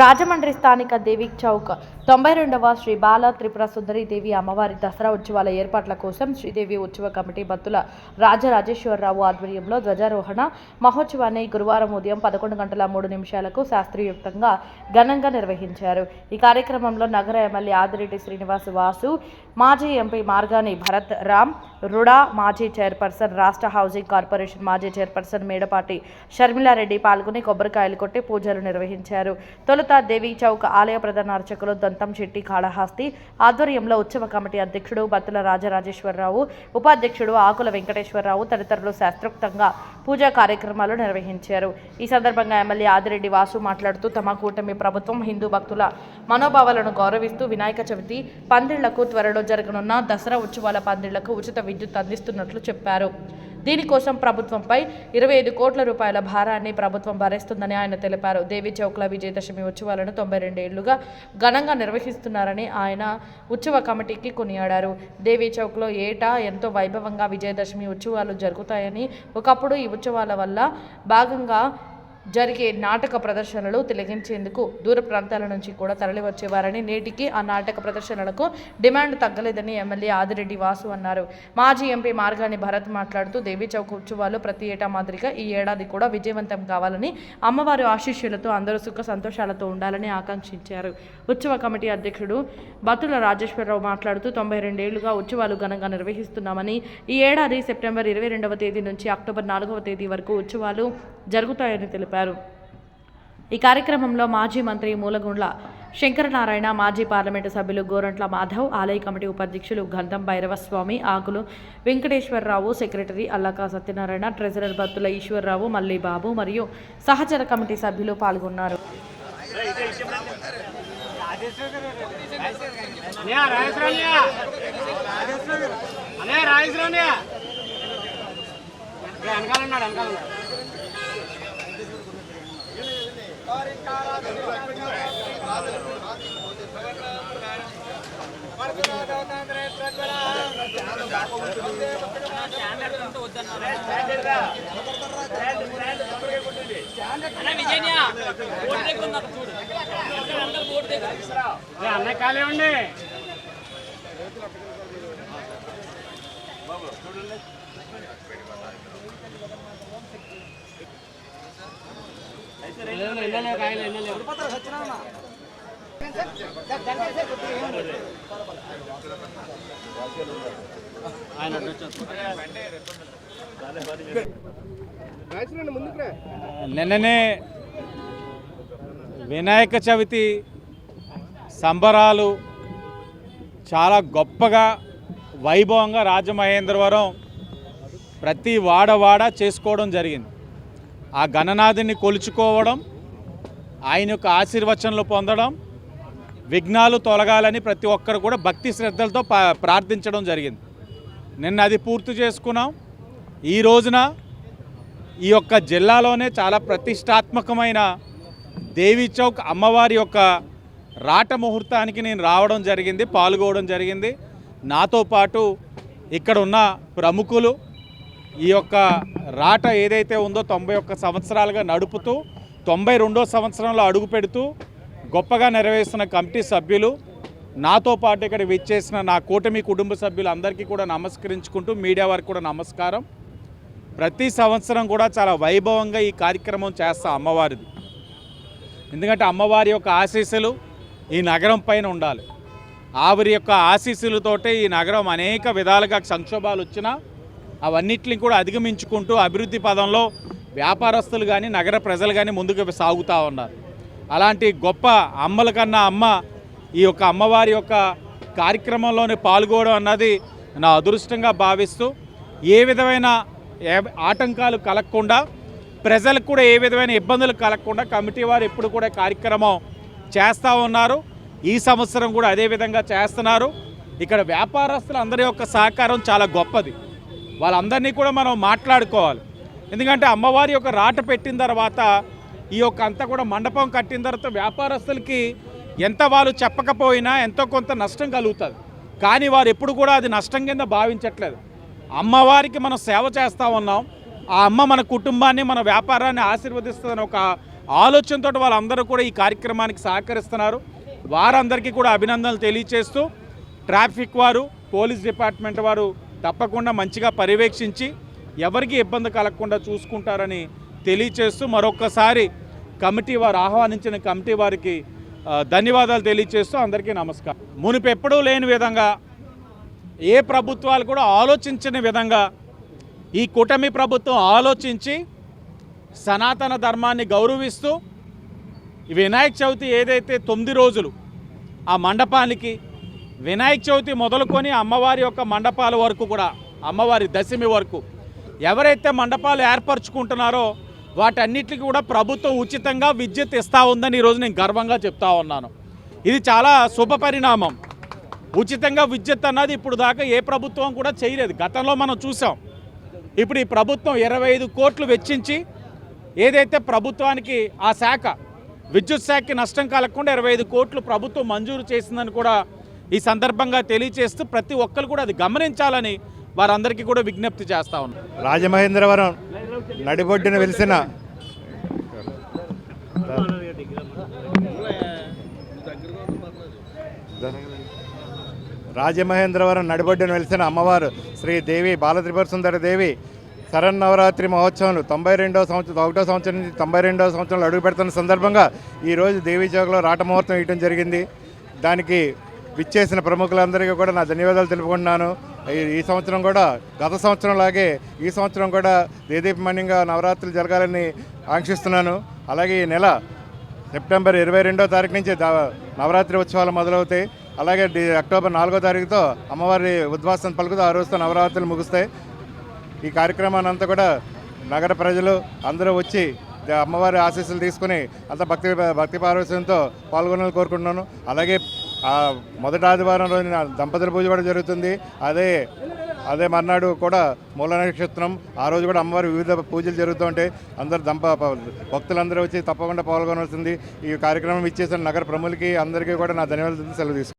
రాజమండ్రి స్థానిక దేవి చౌక్ తొంభై రెండవ శ్రీ బాల త్రిపుర సుందరి దేవి అమ్మవారి దసరా ఉత్సవాల ఏర్పాట్ల కోసం శ్రీదేవి ఉత్సవ కమిటీ భక్తుల రాజరాజేశ్వరరావు ఆధ్వర్యంలో ధ్వజారోహణ మహోత్సవాన్ని గురువారం ఉదయం పదకొండు గంటల మూడు నిమిషాలకు శాస్త్రీయుక్తంగా ఘనంగా నిర్వహించారు. ఈ కార్యక్రమంలో నగర ఎమ్మెల్యే ఆదిరెడ్డి శ్రీనివాస్ వాసు మాజీ ఎంపీ మార్గాని భరత్ రామ్ రుడా మాజీ చైర్పర్సన్ రాష్ట్ర హౌసింగ్ కార్పొరేషన్ మాజీ చైర్పర్సన్ మేడపాటి షర్మిలారెడ్డి పాల్గొని కొబ్బరికాయలు కొట్టి పూజలు నిర్వహించారు. తొలుత దేవి చౌక్ ఆలయ ప్రధాన అర్చకులు దంతం శెట్టి కాళహస్తి ఆధ్వర్యంలో ఉత్సవ కమిటీ అధ్యక్షుడు బత్తుల రాజరాజేశ్వరరావు ఉపాధ్యక్షుడు ఆకుల వెంకటేశ్వరరావు తదితరులు శాస్త్రోక్తంగా పూజా కార్యక్రమాలు నిర్వహించారు. ఈ సందర్భంగా ఎమ్మెల్యే ఆదిరెడ్డి వాసు మాట్లాడుతూ తమ కూటమి ప్రభుత్వం హిందూ భక్తుల మనోభావాలను గౌరవిస్తూ వినాయక చవితి పందిళ్ళకు త్వరలో జరగనున్న దసరా ఉత్సవాల పందిళ్ళకు ఉచిత విద్యుత్ అందిస్తున్నట్లు చెప్పారు. దీనికోసం ప్రభుత్వంపై ఇరవై ఐదు కోట్ల రూపాయల భారాన్ని ప్రభుత్వం భరిస్తుందని ఆయన తెలిపారు. దేవి చౌక్ల విజయదశమి ఉత్సవాలను తొంభై రెండేళ్ళుగా ఘనంగా నిర్వహిస్తున్నారని ఆయన ఉత్సవ కమిటీకి కొనియాడారు. దేవి చౌక్లో ఏటా ఎంతో వైభవంగా విజయదశమి ఉత్సవాలు జరుగుతాయని ఒకప్పుడు ఈ ఉత్సవాల వల్ల భాగంగా జరిగే నాటక ప్రదర్శనలు తిలగించేందుకు దూర ప్రాంతాల నుంచి కూడా తరలివచ్చేవారని నేటికి ఆ నాటక ప్రదర్శనలకు డిమాండ్ తగ్గలేదని ఎమ్మెల్యే ఆదిరెడ్డి వాసు అన్నారు. మాజీ ఎంపీ మార్గాని భరత్ మాట్లాడుతూ దేవీ చౌక్ ఉత్సవాలు ప్రతి ఏటా మాదిరిగా ఈ ఏడాది కూడా విజయవంతం కావాలని అమ్మవారి ఆశీస్సులతో అందరూ సుఖ సంతోషాలతో ఉండాలని ఆకాంక్షించారు. ఉత్సవ కమిటీ అధ్యక్షుడు బతుల రాజేశ్వరరావు మాట్లాడుతూ తొంభై రెండేళ్ళుగా ఉత్సవాలు ఘనంగా నిర్వహిస్తున్నామని ఈ ఏడాది సెప్టెంబర్ ఇరవై రెండవ తేదీ నుంచి అక్టోబర్ నాలుగవ తేదీ వరకు ఉత్సవాలు జరుగుతాయని తెలిపారు. ఈ కార్యక్రమంలో మాజీ మంత్రి మూలగుండ్ల శంకరనారాయణ మాజీ పార్లమెంటు సభ్యులు గోరంట్ల మాధవ్ ఆలయ కమిటీ ఉపాధ్యక్షులు గంధం భైరవస్వామి ఆకులు వెంకటేశ్వరరావు సెక్రటరీ అల్లకా సత్యనారాయణ ట్రెజరర్ బత్తుల ఈశ్వరరావు మల్లిబాబు మరియు సహచర కమిటీ సభ్యులు పాల్గొన్నారు. అన్నయ్య అన్న కాలే ఉండి ఎన్నెల్లో, నిన్ననే వినాయక చవితి సంబరాలు చాలా గొప్పగా వైభవంగా రాజమహేంద్రవరం ప్రతి వాడవాడ చేసుకోవడం జరిగింది. ఆ గణనాథుని కొలుచుకోవడం ఆయన యొక్క ఆశీర్వచనలు పొందడం విఘ్నాలు తొలగాలని ప్రతి ఒక్కరు కూడా భక్తి శ్రద్ధలతో పా- ప్రార్థించడం జరిగింది. నిన్న అది పూర్తి చేసుకున్నాం. ఈ రోజున ఈ యొక్క జిల్లాలోనే చాలా ప్రతిష్టాత్మకమైన దేవి చౌక్ అమ్మవారి యొక్క రాట ముహూర్తానికి నేను రావడం జరిగింది పాల్గొవడం జరిగింది. నాతో పాటు ఇక్కడ ఉన్న ప్రముఖులు ఈ యొక్క రాట ఏదైతే ఉందో తొంభై ఒక్క సంవత్సరాలుగా నడుపుతూ తొంభై రెండో సంవత్సరంలో అడుగు పెడుతూ గొప్పగా నెరవేరుస్తున్న కమిటీ సభ్యులు నాతో పాటు ఇక్కడ విచ్చేసిన నా కూటమి కుటుంబ సభ్యులు అందరికీ కూడా నమస్కరించుకుంటూ మీడియా వారికి కూడా నమస్కారం. ప్రతి సంవత్సరం కూడా చాలా వైభవంగా ఈ కార్యక్రమం చేస్తా అమ్మవారిది. ఎందుకంటే అమ్మవారి యొక్క ఆశీస్సులు ఈ నగరం పైన ఉండాలి. ఆవిరి యొక్క ఆశీస్సులతోటే ఈ నగరం అనేక విధాలుగా సంక్షోభాలు వచ్చినా అవన్నిటిని కూడా అధిగమించుకుంటూ అభివృద్ధి పదంలో వ్యాపారస్తులు కానీ నగర ప్రజలు కానీ ముందుకు సాగుతూ ఉన్నారు. అలాంటి గొప్ప అమ్మల కన్నా అమ్మ ఈ యొక్క అమ్మవారి యొక్క కార్యక్రమంలోనే పాల్గొనడం అన్నది నా అదృష్టంగా భావిస్తూ ఏ విధమైన ఆటంకాలు కలగకుండా ప్రజలకు కూడా ఏ విధమైన ఇబ్బందులు కలగకుండా కమిటీ వారు ఎప్పుడు కూడా కార్యక్రమం చేస్తూ ఉన్నారు. ఈ సంవత్సరం కూడా అదే విధంగా చేస్తున్నారు. ఇక్కడ వ్యాపారస్తులు అందరి యొక్క సహకారం చాలా గొప్పది. వాళ్ళందరినీ కూడా మనం మాట్లాడుకోవాలి. ఎందుకంటే అమ్మవారి యొక్క రాట పెట్టిన తర్వాత ఈ యొక్క అంతా కూడా మండపం కట్టిన తర్వాత వ్యాపారస్తులకి ఎంత వాళ్ళు చెప్పకపోయినా ఎంతో కొంత నష్టం కలుగుతుంది. కానీ వారు ఎప్పుడు కూడా అది నష్టం కింద భావించట్లేదు. అమ్మవారికి మనం సేవ చేస్తూ ఉన్నాం. ఆ అమ్మ మన కుటుంబాన్ని మన వ్యాపారాన్ని ఆశీర్వదిస్తుందని ఒక ఆలోచనతో వాళ్ళందరూ కూడా ఈ కార్యక్రమానికి సహకరిస్తున్నారు. వారందరికీ కూడా అభినందనలు తెలియచేస్తూ ట్రాఫిక్ వారు పోలీస్ డిపార్ట్మెంట్ వారు తప్పకుండా మంచిగా పర్యవేక్షించి ఎవరికి ఇబ్బంది కలగకుండా చూసుకుంటారని తెలియచేస్తూ మరొక్కసారి కమిటీ వారు ఆహ్వానించిన కమిటీ వారికి ధన్యవాదాలు తెలియచేస్తూ అందరికీ నమస్కారం. మునుపు ఎప్పుడూ లేని విధంగా ఏ ప్రభుత్వాలు కూడా ఆలోచించని విధంగా ఈ కూటమి ప్రభుత్వం ఆలోచించి సనాతన ధర్మాన్ని గౌరవిస్తూ వినాయక చవితి ఏదైతే తొమ్మిది రోజులు ఆ మండపానికి వినాయక చవితి మొదలుకొని అమ్మవారి యొక్క మండపాల వరకు కూడా అమ్మవారి దశమి వరకు ఎవరైతే మండపాలు ఏర్పరచుకుంటున్నారో వాటన్నిటికీ కూడా ప్రభుత్వం ఉచితంగా విద్యుత్ ఇస్తూ ఉందని ఈరోజు నేను గర్వంగా చెప్తా ఉన్నాను. ఇది చాలా శుభ పరిణామం. ఉచితంగా విద్యుత్ అన్నది ఇప్పుడు దాకా ఏ ప్రభుత్వం కూడా చేయలేదు. గతంలో మనం చూసాం. ఇప్పుడు ఈ ప్రభుత్వం ఇరవై ఐదు కోట్లు వెచ్చించి ఏదైతే ప్రభుత్వానికి ఆ శాఖ విద్యుత్ శాఖకి నష్టం కలగకుండా ఇరవై ఐదు కోట్లు ప్రభుత్వం మంజూరు చేసిందని కూడా ఈ సందర్భంగా తెలియచేస్తూ ప్రతి ఒక్కరు కూడా అది గమనించాలని వారందరికీ కూడా విజ్ఞప్తి చేస్తా ఉన్నాం. రాజమహేంద్రవరం నడిబొడ్డున వెలిసిన రాజమహేంద్రవరం నడిబొడ్డున వెలిసిన అమ్మవారు శ్రీ దేవి బాలత్రిపుర సుందర దేవి శరన్నవరాత్రి మహోత్సవం తొంభై రెండవ సంవత్సరం ఒకటో సంవత్సరం నుంచి తొంభై రెండవ సంవత్సరంలో అడుగు పెడుతున్న సందర్భంగా ఈరోజు దేవీ చౌక్లో రాట ముహూర్తం ఇవ్వడం జరిగింది. దానికి విచ్చేసిన ప్రముఖులందరికీ కూడా నా ధన్యవాదాలు తెలుపుకుంటున్నాను. ఈ- ఈ సంవత్సరం కూడా గత సంవత్సరం లాగే ఈ సంవత్సరం కూడా దేదీపమణ్యంగా నవరాత్రులు జరగాలని ఆంక్షిస్తున్నాను. అలాగే ఈ నెల సెప్టెంబర్ ఇరవై రెండో తారీఖు నుంచి నవరాత్రి ఉత్సవాలు మొదలవుతాయి. అలాగే అక్టోబర్ నాలుగో తారీఖుతో అమ్మవారి ఉద్వాసన పలుకుతూ ఆ రోజుతో నవరాత్రులు ముగుస్తాయి. ఈ కార్యక్రమాన్ని అంతా కూడా నగర ప్రజలు అందరూ వచ్చి అమ్మవారి ఆశీస్సులు తీసుకుని అంత భక్తి భక్తి పార్వశ్యంతో పాల్గొనాలని కోరుకుంటున్నాను. అలాగే ఆ మొదటి ఆదివారం రోజున దంపతుల పూజ కూడా జరుగుతుంది. అదే అదే మర్నాడు కూడా మూల నక్షత్రం. ఆ రోజు కూడా అమ్మవారి వివిధ పూజలు జరుగుతూ ఉంటాయి. అందరు దంప ప- భక్తులందరూ వచ్చి తప్పకుండా పాల్గొనవలసింది. ఈ కార్యక్రమం ఇచ్చేసిన నగర ప్రములకి అందరికీ కూడా నా ధన్యవాదాలు సెలవు తీసుకుంటాను